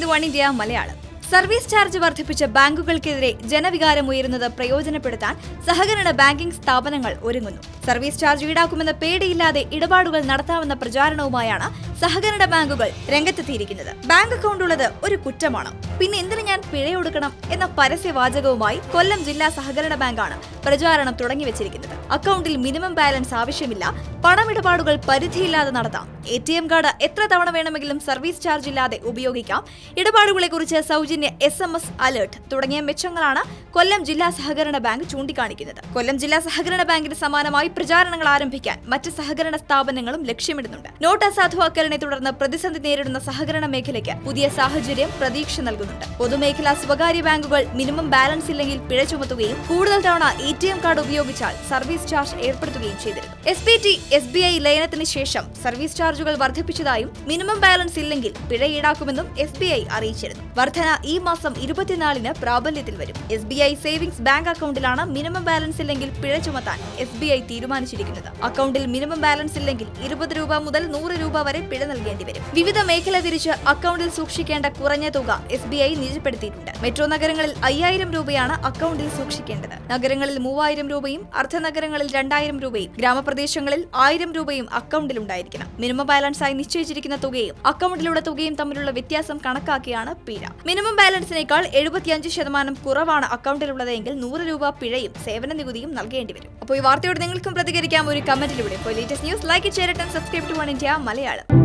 ഇത് one India Malayalam. Service charge വർദ്ധിപ്പിച്ച ബാങ്കുകൾക്കെതിരെ ജനവികാരം ഉയരുന്നത് പ്രയോജനപ്പെടുത്താൻ സഹകരണ ബാങ്കിംഗ് സ്ഥാപനങ്ങൾ ഒരുങ്ങുന്നു. സർവീസ് ചാർജ് ഈടാക്കുമെന്ന പേടിയില്ലാതെ ഇടപാടുകൾ നടത്താമെന്ന പ്രചാരണവുമായാണ് സഹകരണ ബാങ്കുകൾ രംഗത്തെത്തിയിരിക്കുന്നത്. ബാങ്ക് അക്കൗണ്ട് ഉള്ളത് ഒരു കുറ്റമാണ്. പിന്നെ എന്തിനു ഞാൻ പിഴയൊടുക്കണം എന്ന പരസ്യവാചകവുമായി കൊല്ലം ജില്ലാ സഹകരണ ബാങ്കാണ് പ്രചാരണം തുടങ്ങിവെച്ചിരിക്കുന്നത്. അക്കൗണ്ടിൽ മിനിമം ബാലൻസ് ആവശ്യമില്ല. പണമിടപാടുകൾ പരിധിയില്ലാതെ നടത്താം. എ ടി എം കാർഡ് എത്ര തവണ വേണമെങ്കിലും സർവീസ് ചാർജ് ഇല്ലാതെ ഉപയോഗിക്കാം. ഇടപാടുകളെക്കുറിച്ച് സൗജന്യ എസ് എം എസ് അലേർട്ട് തുടങ്ങിയ മെച്ചങ്ങളാണ് കൊല്ലം ജില്ലാ സഹകരണ ബാങ്ക് ചൂണ്ടിക്കാണിക്കുന്നത്. കൊല്ലം ജില്ലാ സഹകരണ ബാങ്കിന് സമാനമായി പ്രചാരണങ്ങൾ ആരംഭിക്കാൻ മറ്റ് സഹകരണ സ്ഥാപനങ്ങളും ലക്ഷ്യമിടുന്നുണ്ട്. നോട്ട് അസാധുവാക്കലിനെ തുടർന്ന് പ്രതിസന്ധി നേരിടുന്ന സഹകരണ മേഖലയ്ക്ക് പുതിയ സാഹചര്യം പ്രതീക്ഷ നൽകുന്നുണ്ട്. പൊതുമേഖലാ സ്വകാര്യ ബാങ്കുകൾ മിനിമം ബാലൻസ് ഇല്ലെങ്കിൽ പിഴ ചുമത്തുകയും കൂടുതൽ തവണ എ ടി എം കാർഡ് ഉപയോഗിച്ചാൽ സർവീസ് ചാർജ് ഏർപ്പെടുത്തുകയും ചെയ്തിരുന്നു. S B T S B I ലയനത്തിന് ശേഷം സർവീസ് ചാർജുകൾ വർദ്ധിപ്പിച്ചതായും മിനിമം ബാലൻസ് ഇല്ലെങ്കിൽ പിഴ ഈടാക്കുമെന്നും എസ് ബി ഐ അറിയിച്ചിരുന്നു. വർധന ഈ മാസം ഇരുപത്തിനാലിന് പ്രാബല്യത്തിൽ വരും. S B I savings bank അക്കൗണ്ടിലാണ് minimum balance ഇല്ലെങ്കിൽ പിഴ ചുമത്താൻ എസ് ബി ഐ തീരുമാനിച്ചിരിക്കുന്നത്. അക്കൗണ്ടിൽ മിനിമം ബാലൻസ് ഇല്ലെങ്കിൽ ഇരുപത് രൂപ മുതൽ നൂറ് രൂപ വരെ പിഴ നൽകേണ്ടി വരും. വിവിധ മേഖല തിരിച്ച് അക്കൗണ്ടിൽ സൂക്ഷിക്കേണ്ട കുറഞ്ഞ തുക എസ് ബി ഐ നിജപ്പെടുത്തിയിട്ടുണ്ട്. മെട്രോ നഗരങ്ങളിൽ അയ്യായിരം രൂപയാണ് അക്കൗണ്ടിൽ സൂക്ഷിക്കേണ്ടത്. നഗരങ്ങളിൽ മൂവായിരം രൂപയും അർദ്ധനഗരങ്ങളിൽ രണ്ടായിരം രൂപയും ഗ്രാമപ്രദേശങ്ങളിൽ ആയിരം രൂപയും അക്കൗണ്ടിൽ ഉണ്ടായിരിക്കണം. മിനിമം ബാലൻസായി നിശ്ചയിച്ചിരിക്കുന്ന തുകയും അക്കൗണ്ടിലുള്ള തുകയും തമ്മിലുള്ള വ്യത്യാസം കണക്കാക്കിയാണ് പിഴ മിനിമം ബാലൻസിനേക്കാൾ എഴുപത്തിയഞ്ച് ശതമാനം കുറവാണ് അക്കൗണ്ടിലുള്ളതെങ്കിൽ നൂറ് രൂപ പിഴയും സേവന നികുതിയും നൽകേണ്ടി വരും. അപ്പോൾ ഈ വാർത്തയോട് നിങ്ങൾക്കും പ്രതികരിക്കാം. ഒരു കമന്റിലൂടെ ലേറ്റസ്റ്റ് ന്യൂസ് ലൈക്ക് ചെയ്യട്ടെ subscribe to one India Malayalam.